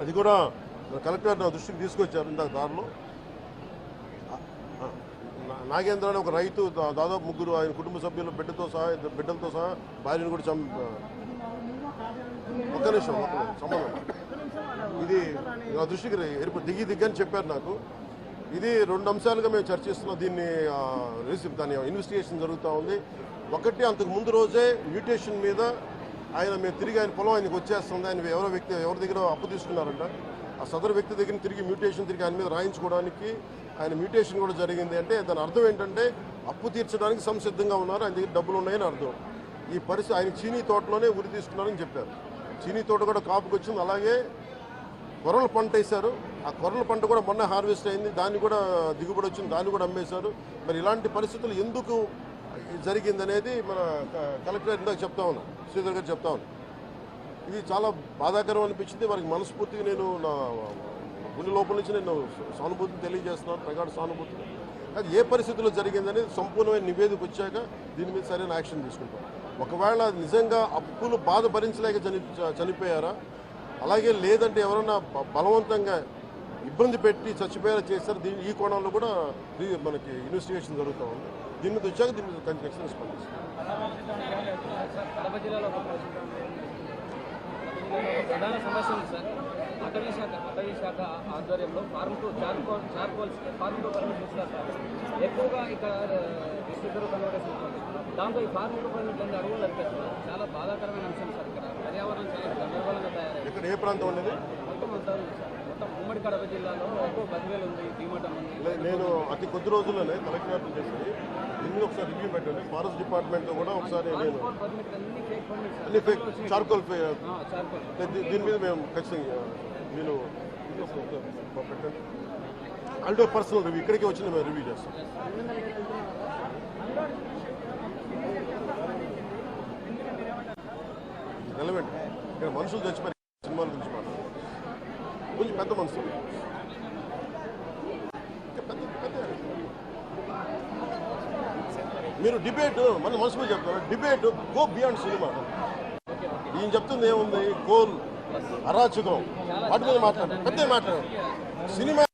అది కూడా కలెక్టర్ నా దృష్టికి తీసుకొచ్చారు ఇందాక దారిలో. నాగేంద్ర అనే ఒక రైతు దాదాపు ముగ్గురు ఆయన కుటుంబ సభ్యులు బిడ్డతో సహా బిడ్డలతో సహా భార్యను కూడా చంప ఒక్క నిమిషం సంబంధం ఇది నా దృష్టికి ఏర్పడి దిగి దిగ్గని చెప్పారు నాకు. ఇది రెండు అంశాలుగా మేము చర్చిస్తున్నాం. దీన్ని ఆ, రిసీవ్ దాని ఇన్వెస్టిగేషన్ జరుగుతూ ఉంది. ఒకటి అంతకు ముందు రోజే మ్యూటేషన్ మీద ఆయన మేము తిరిగి ఆయన పొలం ఆయనకు వచ్చేస్తుంది. ఆయన ఎవరో వ్యక్తి ఎవరి దగ్గర అప్పు తీసుకున్నారంట. ఆ సదరు వ్యక్తి దగ్గర తిరిగి మ్యూటేషన్ తిరిగి ఆయన మీద రాయించుకోవడానికి ఆయన మ్యూటేషన్ కూడా జరిగింది అంటే దాని అర్థం ఏంటంటే అప్పు తీర్చడానికి సంసిద్ధంగా ఉన్నారు. ఆయన దగ్గర డబ్బులు ఉన్నాయని అర్థం. ఈ పరిస్థితి ఆయన చీనీ తోటలోనే ఉరి తీసుకున్నారని చెప్పారు. చీనీ తోట కూడా కాపుకి వచ్చింది. అలాగే కొర్రల పంట వేశారు. ఆ కొర్రల పంట కూడా మొన్న హార్వెస్ట్ అయింది. దాన్ని కూడా దిగుబడి వచ్చింది. దాన్ని కూడా అమ్మేశారు. మరి ఇలాంటి పరిస్థితులు ఎందుకు జరిగిందనేది మన క- కలెక్టర్ ఇందాక చెప్తా ఉన్నా శ్రీధర్ గారు చెప్తా ఉన్నా. ఇది చాలా బాధాకరం అనిపించింది. వారికి మనస్ఫూర్తిగా నేను నా గుండె లోపల నుంచి నేను సానుభూతిని తెలియజేస్తున్నాను ప్రగాఢ సానుభూతిని. అది ఏ పరిస్థితుల్లో జరిగిందనేది సంపూర్ణమైన నివేదిక వచ్చాక దీని మీద సరైన యాక్షన్ తీసుకుంటాం. ఒకవేళ నిజంగా అప్పులు బాధ భరించలేక చని చనిపోయారా? అలాగే లేదంటే ఎవరన్నా బ- బలవంతంగా ఇబ్బంది పెట్టి చచ్చిపోయేలా చేశారు. దీని ఈ కోణంలో కూడా మనకి ఇన్వెస్టిగేషన్ జరుగుతూ ఉంది. దీని మీద వచ్చాక దీని మీద ఖచ్చితంగా స్పందిస్తాం. ప్రధాన సమస్య సార్. అటవీ శాఖ అటవీ శాఖ ఆధ్వర్యంలో form two charcoal charcoals form two permit ఇస్తారు సార్. ఎక్కువగా ఇక్కడ కన్వర్టేషన్ దాంతో ఈ ఫార్మ్ టు పర్మిట్ అనేది అడుగులు నడిపేస్తున్నారు చాలా బాధాకరమైన అంశం సార్ ఇక్కడ. పర్యావరణం చాలా గందరగోళంగా తయారైంది. ఇక్కడ ఏ ప్రాంతం అనేది మొత్తం అంతా ఉంది సార్ మొత్తం ఉమ్మడి కడప జిల్లాలో బదివేలు ఉంది ఉంది. నేను అతి కొద్ది రోజుల్లోనే కలెక్టర్ చేసి దీన్ని ఒకసారి రివ్యూ పెట్టండి. ఫారెస్ట్ డిపార్ట్మెంట్తో కూడా ఒకసారి నేను అన్ని ఫేక్ చార్కోల్ దీని మీద మేము ఖచ్చితంగా నేను పెట్టండి అంటే పర్సనల్ రివ్యూ ఇక్కడికి వచ్చి మేము రివ్యూ చేస్తాం రెలవెంట్ ఇక్కడ మనుషులు చచ్చిపోయి సినిమాల గురించి కొంచెం పెద్ద మనసు మీరు డిబేట్ మన మనసు మీద చెప్తారు డిబేట్ గో బియాండ్ సినిమా ఈయన చెప్తుంది ఏముంది కోల్ అరాచకం వాటి మీద మాట్లాడారు పెద్ద మాట్లాడారు సినిమా